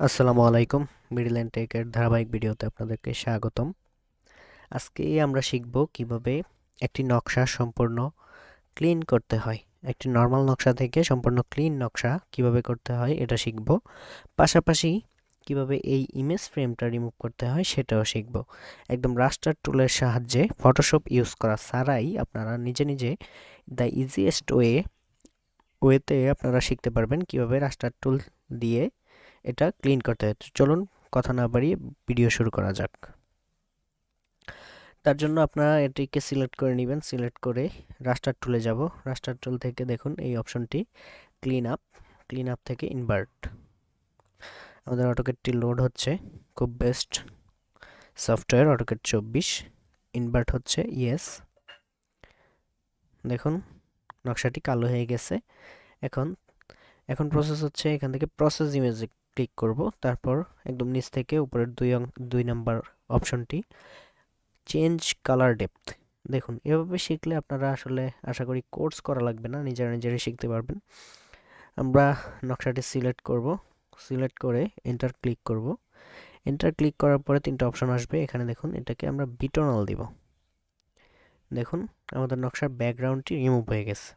আসসালামু আলাইকুম মিডিল্যান্ড টেকের ধারাবাহিক ভিডিওতে আপনাদেরকে স্বাগতম। আজকে আমরা শিখব কীভাবে একটি নকশা সম্পূর্ণ ক্লিন করতে হয়। একটি নর্মাল নকশা থেকে সম্পূর্ণ ক্লিন নকশা কীভাবে করতে হয় এটা শিখব। পাশাপাশি কীভাবে এই ইমেজ ফ্রেমটা রিমুভ করতে হয় সেটাও শিখব। একদম রাস্টার টুলের সাহায্যে ফটোশপ ইউজ করা ছাড়াই আপনারা নিজে নিজে দ্য ইজিয়েস্ট ওয়ে ওয়েতে আপনারা শিখতে পারবেন কীভাবে রাস্টার টুল দিয়ে এটা ক্লিন করতে হয় চলুন কথা না বাড়িয়ে ভিডিও শুরু করা যাক। তার জন্য আপনারা এটিকে সিলেক্ট করে নেবেন। সিলেক্ট করে রাস্টার টুলে যাব। রাস্টার টুল থেকে দেখুন এই অপশনটি ক্লিন আপ ক্লিন আপ থেকে ইনভার্ট আমাদের অটোকেটটি লোড হচ্ছে, খুব বেস্ট সফটওয়্যার অটোকেট চব্বিশ ইনভার্ট হচ্ছে ইয়েস দেখুন, নকশাটি কালো হয়ে গেছে। এখন এখন প্রসেস হচ্ছে এখান থেকে প্রসেস ইমেজে ক্লিক করব। তারপর একদম নিচ থেকে উপরের দুই দুই নাম্বার অপশনটি চেঞ্জ কালার ডেপথ দেখুন, এভাবে শিখলে আপনারা আসলে আশা করি কোর্স করা লাগবে না, নিজেরা নিজেরাই শিখতে পারবেন। আমরা নকশাটি সিলেক্ট করব সিলেক্ট করে এন্টার ক্লিক করব। এন্টার ক্লিক করার পরে তিনটা অপশন আসবে। এখানে দেখুন, এটাকে আমরা বিটনাল দিব। দেখুন, আমাদের নকশার ব্যাকগ্রাউন্ডটি রিমুভ হয়ে গেছে।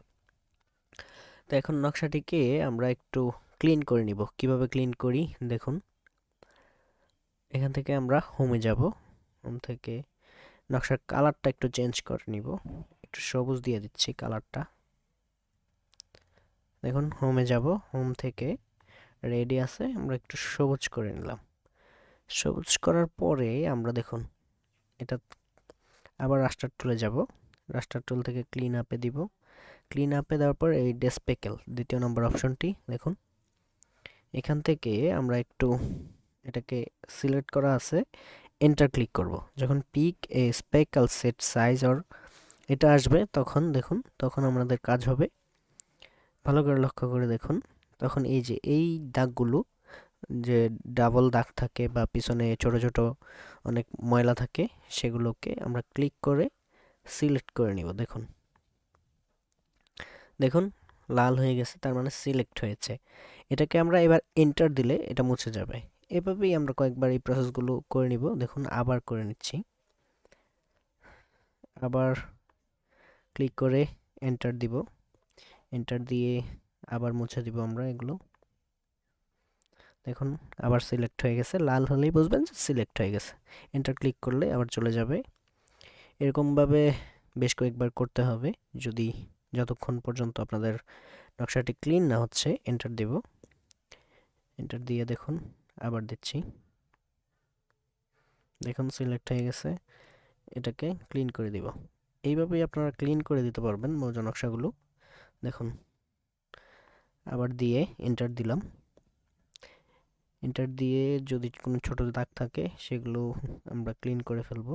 তো এখন নকশাটিকে আমরা একটু ক্লিন করে নিব। কীভাবে ক্লিন করি? দেখুন। এখান থেকে আমরা হোমে যাব। হোম থেকে নকশার কালারটা একটু চেঞ্জ করে নিব। একটু সবুজ দিয়ে দিচ্ছি কালারটা দেখুন হোমে যাব। হোম থেকে রেডি আছে। আমরা একটু সবুজ করে নিলাম। সবুজ করার পরে আমরা দেখুন, এটা আবার রাস্টার টুলে যাব। রাস্টার টুল থেকে ক্লিন আপে দিব। ক্লিন আপে দেওয়ার পর এই ডেসপেকেল দ্বিতীয় নম্বর অপশনটি দেখুন। এখান থেকে আমরা একটু এটাকে সিলেক্ট করা আছে এন্টার ক্লিক করব। যখন pick a special set size or এটা আসবে, তখন দেখুন, তখন আমাদের কাজ হবে। ভালো করে লক্ষ্য করে দেখুন, তখন এই যে এই দাগগুলো, যে ডাবল দাগ থাকে বা পিছনে ছোট ছোট অনেক ময়লা থাকে, সেগুলোকে আমরা ক্লিক করে সিলেক্ট করে নিব। দেখুন দেখুন লাল হয়ে গেছে, তার মানে সিলেক্ট হয়েছে। এটাকে আমরা এবার এন্টার দিলে এটা মুছে যাবে। এভাবেই আমরা কয়েকবার এই প্রসেসগুলো করে নিব। দেখুন, আবার করে নিচ্ছি। আবার ক্লিক করে এন্টার দিব। এন্টার দিয়ে আবার মুছে দিব আমরা এগুলো। দেখুন, আবার সিলেক্ট হয়ে গেছে। লাল হলেই বুঝবেন যে সিলেক্ট হয়ে গেছে। এন্টার ক্লিক করলে আবার চলে যাবে। এরকমভাবে বেশ কয়েকবার করতে হবে। যদি যতক্ষণ পর্যন্ত আপনাদের নকশাটি ক্লিন না হচ্ছে এন্টার দেব। এন্টার দিয়ে দেখুন, আবার দিচ্ছি। দেখুন সিলেক্ট হয়ে গেছে। এটাকে ক্লিন করে দিব। এইভাবেই আপনারা ক্লিন করে দিতে পারবেন মৌজা নকশাগুলো। দেখুন, আবার দিয়ে এন্টার দিলাম। এন্টার দিয়ে যদি কোনো ছোট দাগ থাকে, সেগুলো আমরা ক্লিন করে ফেলব।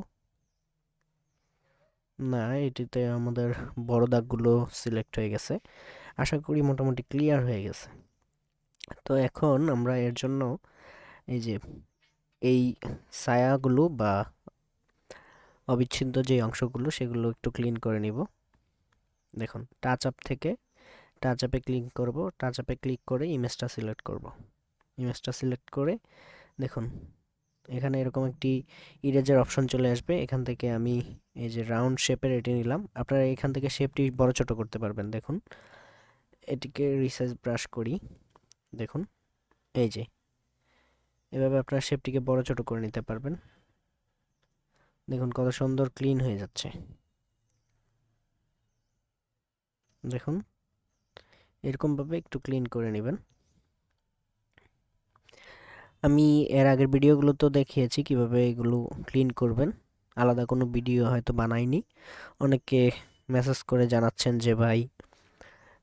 না, এটিতে আমাদের বড় দাগগুলো সিলেক্ট হয়ে গেছে। আশা করি মোটামুটি ক্লিয়ার হয়ে গেছে। তো এখন আমরা এর জন্য এই যে, এই ছায়াগুলো বা অবিচ্ছিন্ন যে অংশগুলো, সেগুলো একটু ক্লিন করে নিব। দেখুন টাচ আপ থেকে টাচ আপে ক্লিক করব। টাচ আপে ক্লিক করে ইমেজটা সিলেক্ট করব। ইমেজটা সিলেক্ট করে দেখুন এখানে এরকম একটি ইরেজের অপশন চলে আসবে। এখান থেকে আমি এই যে রাউন্ড শেপের এটি নিলাম। আপনারা এখান থেকে শেপটি বড় ছোট করতে পারবেন। দেখুন, এটিকে রিসাইজ ব্রাশ করি। দেখুন, এই যে, এভাবে আপনার শেপটিকে বড় ছোট করে নিতে পারবেন। দেখুন, কত সুন্দর ক্লিন হয়ে যাচ্ছে। দেখুন, এরকমভাবে একটু ক্লিন করে নেবেন। আমি এর আগের ভিডিওগুলোতেও দেখিয়েছি কীভাবে এগুলো ক্লিন করবেন। আলাদা কোনো ভিডিও হয়তো বানাইনি। অনেকে মেসেজ করে জানাচ্ছেন যে, ভাই,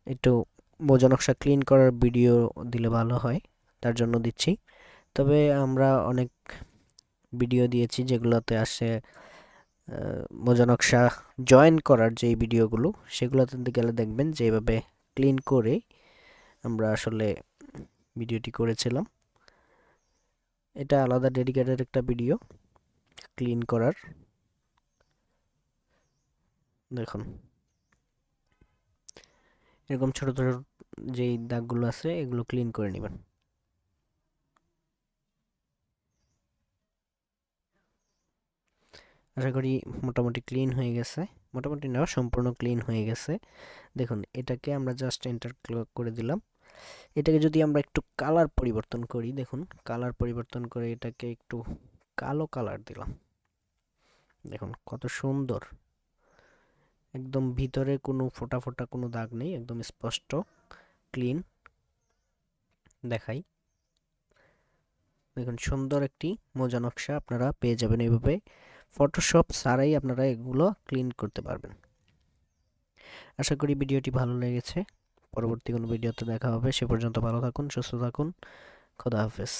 একটু বোঝা নকশা ক্লিন করার ভিডিও দিলে ভালো হয়। তার জন্য দিচ্ছি। তবে আমরা অনেক ভিডিও দিয়েছি যেগুলোতে আসে মোজা নকশা জয়েন করার যেই ভিডিওগুলো, সেগুলোতে গেলে দেখবেন যে, এভাবে ক্লিন করে আমরা আসলে ভিডিওটি করেছিলাম। এটা আলাদা ডেডিকেটেড একটা ভিডিও, ক্লিন করার। দেখুন। এরকম ছোট ছোট যেই দাগগুলো আছে, এগুলো ক্লিন করে নেবেন। আশা করি মোটামুটি ক্লিন হয়ে গেছে। মোটামুটি না, সম্পূর্ণ ক্লিন হয়ে গেছে। দেখুন, এটাকে আমরা জাস্ট এন্টার করে দিলাম। এটাকে যদি আমরা একটু কালার পরিবর্তন করি, দেখুন কালার পরিবর্তন করে এটাকে একটু কালো কালার দিলাম। দেখুন, কত সুন্দর। একদম ভিতরে কোনো ফোটা ফোটা কোনো দাগ নেই, একদম স্পষ্ট ক্লিন দেখাই। দেখুন, সুন্দর একটি মোজা নকশা আপনারা পেয়ে যাবেন এইভাবে। ফটোশপ ছাড়াই আপনারা এগুলো ক্লিন করতে পারবেন। আশা করি ভিডিওটি ভালো লেগেছে। পরবর্তী কোনো ভিডিওতে দেখা হবে। সে পর্যন্ত ভালো থাকুন সুস্থ থাকুন। খোদা হাফেজ।